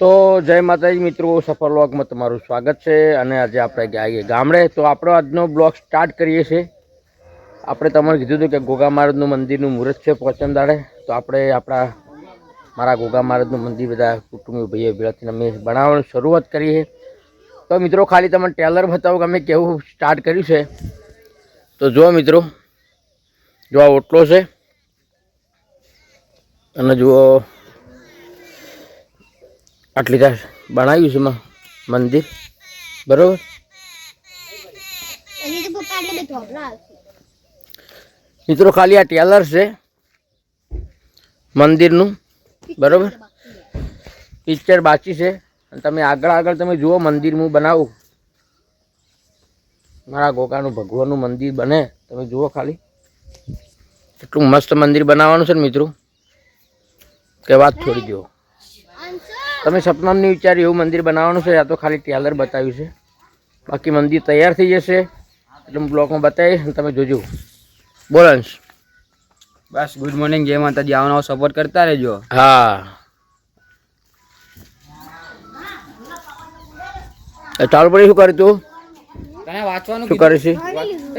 તો જય માતાજી મિત્રો, સફર વ્લોગમાં તમારું સ્વાગત છે અને આજે આપણે ગયા ગામડે. તો આપણો આજનો બ્લોગ સ્ટાર્ટ કરીએ છીએ. આપણે તમને કીધું હતું કે ગોગા મહારાજનું મંદિરનું મુહૂર્ત છે પોચમ દાડે તો આપણે આપણા, મારા ગોગા મહારાજનું મંદિર બધા કુટુંબી ભાઈઓ ભેળાથી અમે બનાવવાની શરૂઆત કરી છે તો મિત્રો, ખાલી તમને ટેલર બતાવો કે અમે કેવું સ્ટાર્ટ કર્યું છે. તો જુઓ મિત્રો જો આ ઓટલો છે. અને જુઓ આટલી બનાવ્યું છે એમાં મંદિર. બરોબર? મિત્રો ખાલી આ ટેલર છે મંદિરનું. બરોબર? પિક્ચર બાકી છે. અને તમે આગળ આગળ તમે જુઓ મંદિર હું બનાવું. મારા ગોકાનું ભગવાનનું મંદિર બને. તમે જુઓ ખાલી. એટલું મસ્ત મંદિર બનાવવાનું છે ને મિત્રો. કે વાત છોડી દો તમે સપનામાં નહીં વિચાર્યું એવું મંદિર બનાવવાનું છે આ તો ખાલી ટેલર બતાવ્યું છે. બાકી મંદિર તૈયાર થઈ જશે એટલે હું બ્લોકમાં બતાવીશ અને તમે જોજો. બોલો અંશ. બસ ગુડ મોર્નિંગ જય માતાજી. આવનારો સપોર્ટ કરતા રહેજો. હા. ચાલુ પડી શું કરી તું? તને વાંચવાનું શું કરે છે?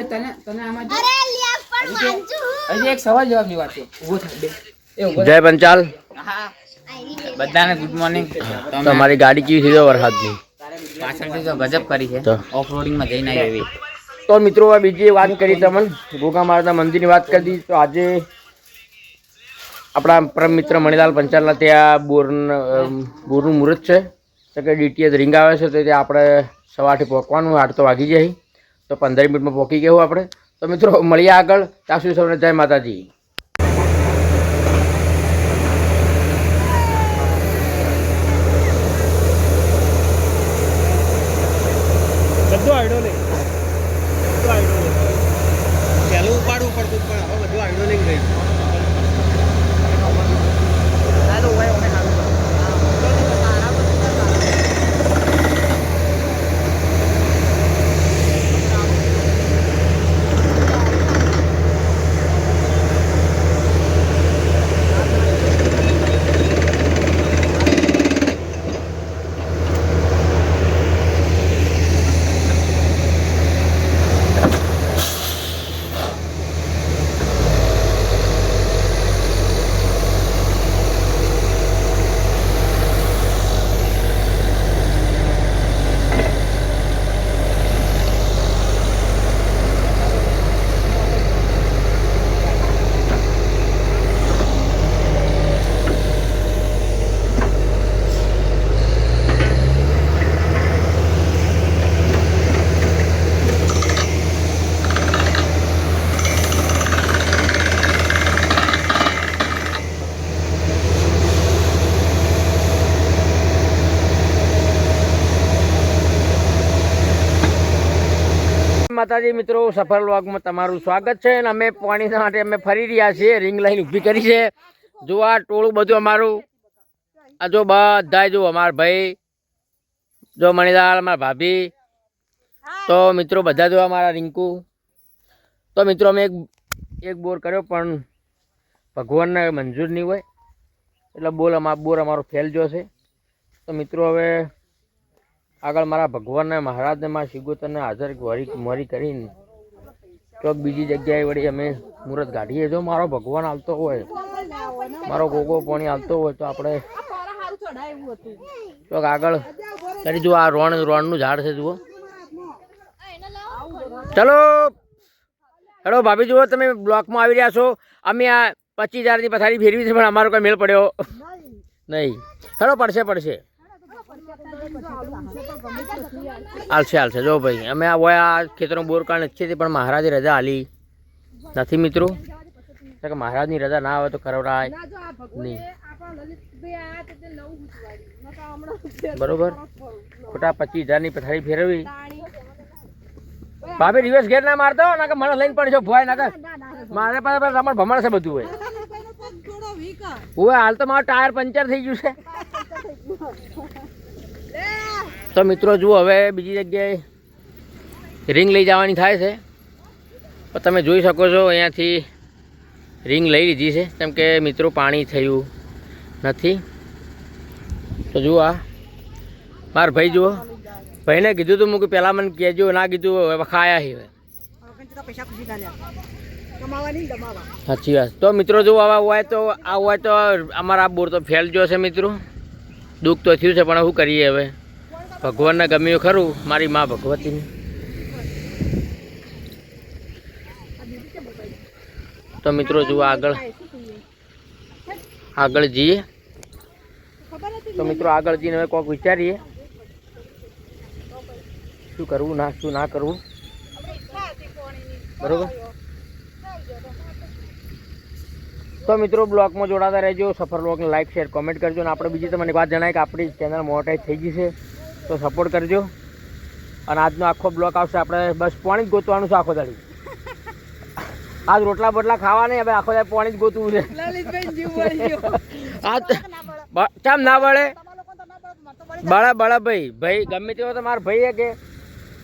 તને તને આમાં અરે લ્યા પણ વાંચું. હજી એક સવાલ જવાબની વાંચો ઊભો થાય બે. એ ઊભો જય પંચાલ થાય. બધાને ગુડ મોર્નિંગ તમારી ગાડી કેવી થઈ વરસાદની? પાછળથી તો ગજબ કરી છે. ઓફ રોડિંગમાં જઈને આવી એવી તો મિત્રો આ બીજી વાત કરી તમને. ગોગા મહારાજના મંદિરની વાત કરી દીધી. તો આજે આપણા પરમ મિત્ર મણિલાલ પંચાલના ત્યાં બોર બોરનું મુહૂર્ત છે. તો કે ડીટીએસ રિંગ આવે છે તો ત્યાં આપણે સવારથી પહોંચવાનું આઠ તો વાગી જાય. તો પંદર મિનિટમાં પહોંચી ગયું આપણે. તો મિત્રો મળીએ આગળ. ત્યાં સુધી સૌને જય માતાજી. માતાજી મિત્રો સફળ વ્લોગમાં તમારું સ્વાગત છે અને અમે પાણી માટે અમે ફરી રહ્યા છીએ. રિંગ લાઈન ઊભી કરી છે. જો આ ટોળું બધું અમારું, આ જો બધા જો અમારા ભાઈ, જો મણિલાલ, અમારા ભાભી, તો મિત્રો બધા જો અમારા રિંકુ. તો મિત્રો અમે એક એક બોર કર્યો, પણ ભગવાનને મંજૂર નહીં હોય. એટલે બોલ અમારો બોર અમારો ફેલ છે. તો મિત્રો હવે આગળ મારા ભગવાનને, મહારાજને, મારા શિગોતરને હાજર વરી મરી કરીને ચોક બીજી જગ્યાએ વળી અમે મુહૂર્ત કાઢીએ. જો મારો ભગવાન આવતો હોય, મારો ગોગો પાણી આવતો હોય તો આપણે ચોક આગળ કરી જુઓ આ રોણ રોણનું ઝાડ છે, જુઓ. ચલો. હેલો ભાભી, જુઓ તમે બ્લોકમાં આવી રહ્યા છો. અમે આ પચીસ હજારની પથારી ફેરવી છે, પણ અમારો કોઈ મેળ પડ્યો. નહીં. હેલો પડશે પડશે. હાલશે હાલશે. જો ભાઈ અમે આ હોય આ ખેતરો બોર કાઢ નથી તે પણ મહારાજની રજા આલી. નથી મિત્રો? કે મહારાજની રજા ના આવે તો કરવડાય નહીં. બરોબર? ખોટા પચીસ હજારની પથારી ફેરવી. ભાભી રિવર્સ ગેર ના મારતો? ના કે મને લઈને પણ છો ભોય ના કે મારે પાસે રમણ ભમણ છે બધું હોય. હાલ તો મારું ટાયર પંચર થઈ ગયું છે. તો મિત્રો જુઓ, હવે બીજી જગ્યાએ રિંગ લઈ જવાની થાય છે. તો તમે જોઈ શકો છો, અહીંયાથી રિંગ લઈ લીધી છે. કેમ કે મિત્રો પાણી થયું નથી. તો જુઓ આ. મારા ભાઈ જુઓ. ભાઈને કીધું તું મૂકી પહેલાં મને કહેજો, ના કીધું, હવે ખાયા છે સાચી વાત. તો મિત્રો જો આવા હોય તો આ હોય તો અમારા આ બોર તો ફેલ ગયો છે મિત્રો. દુઃખ તો થયું છે, પણ શું કરીએ હવે? ભગવાનને ગમ્યું ખરું, મારી મા ભગવતીને. તો મિત્રો, જુઓ આગળ. આગળ જઈએ. તો મિત્રો, આગળ જઈને હવે કોઈક વિચારીએ. શું કરવું, ના, શું ના કરવું? બરોબર? તો મિત્રો બ્લોગમાં જોડાતા રહેજો સફર બ્લોગને લાઈક શેર કોમેન્ટ કરજો અને આપણે બીજી તમને વાત જણાય કે આપણી ચેનલ મોનેટાઈઝ થઈ ગઈ છે તો સપોર્ટ કરજો. અને આજનો આખો બ્લોક આવશે આપણે બસ પાણી જ ગોતવાનું છે આખો દાડી. આજ રોટલા બોટલા ખાવા નહીં હવે આખો દાડી પાણી જ ગોતવું છે. આજ કેમ ના બળે બળે બળે ભાઈ ભાઈ ગમે તેવો તો મારો ભાઈ હે કે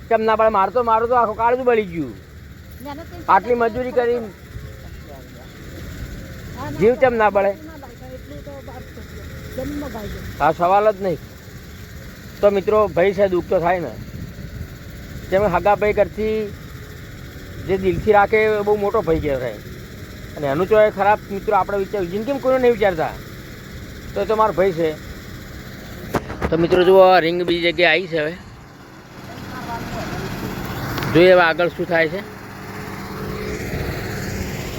કેમ ના બળે મારતો મારું તો આખું કાળજું બળી ગયું. આટલી મજૂરી કરી જીવ કેમ ના બળે? હા સવાલ જ નહીં. તો મિત્રો ભાઈ છે, દુઃખ તો થાય ને. જેમ હગા ભાઈ કરતી જે દિલથી રાખે એ બહુ મોટો ભાઈ કહેવાય. અને એનું તો એ ખરાબ મિત્રો આપણે વિચાર જિંદગીમાં કોઈને નહીં વિચારતા? તો એ તો મારો ભાઈ છે. તો મિત્રો, જુઓ, આ રિંગ બીજી જગ્યાએ આવી છે હવે. જોઈએ હવે આગળ શું થાય છે.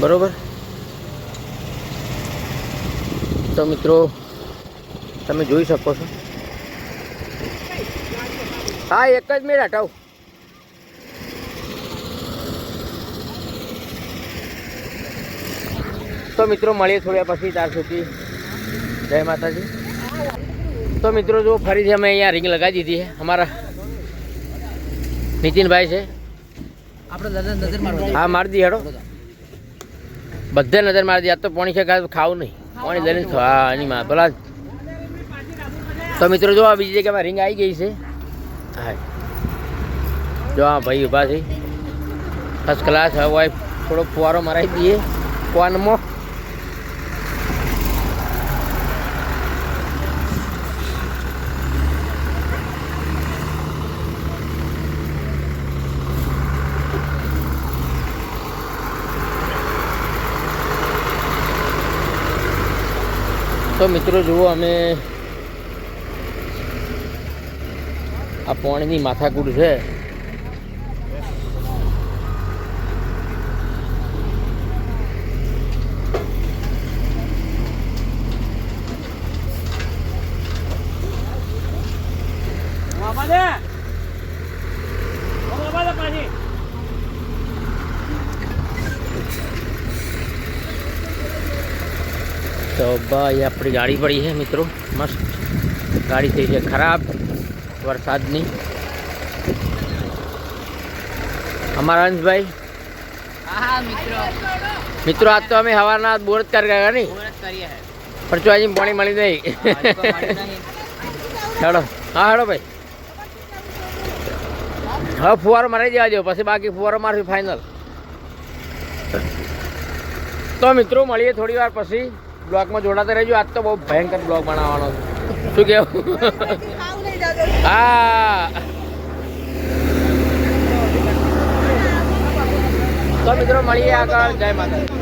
બરોબર? તો મિત્રો તમે જોઈ શકો છો. હા એક જ મિનિટ હટાવ. તો મિત્રો મળીએ થોડા પછી ત્યાર સુધી. જય માતાજી. તો મિત્રો જો ફરીથી અમે અહીંયા રિંગ લગાવી દીધી છે. અમારા નીતિનભાઈ છે. આપણે હા મારી દી હેડો. બધે નજર મારી દી. આ તો પોણી છે ખાવું નહીં. પાણી લઈને હા એની માં. ભલા તો મિત્રો જો આ બીજી જગ્યામાં રિંગ આવી ગઈ છે. હા જો આ ભાઈ ઊભા છે. ફર્સ્ટ ક્લાસ હવે થોડો ફુવારો મરાવી દઈએ. કોનમાં તો મિત્રો જુઓ અમે આ પોણીની માથાકૂટ છે. તો ભાઈ, આપણી ગાડી પડી છે મિત્રો. મસ્ત. ગાડી થઈ છે ખરાબ. વરસાદની. અમારા અંશભાઈ? મિત્રો, આજ તો અમે હવાના બોર જ કરી ગયા નહીં? પણ જો હજી પાણી મળી નહીં. હેડો. હા, હેડો ભાઈ. હવે ફુવારો મારી જવા દો પછી બાકી ફુવારો મારશું ફાઇનલ તો મિત્રો, મળીએ થોડી વાર પછી. બ્લોગમાં જોડાતા રહેજો. આજ તો બહુ ભયંકર બ્લોગ બનાવવાનો છે. શું કેવું? હા. તો મિત્રો, મળીએ આગળ. જય માતા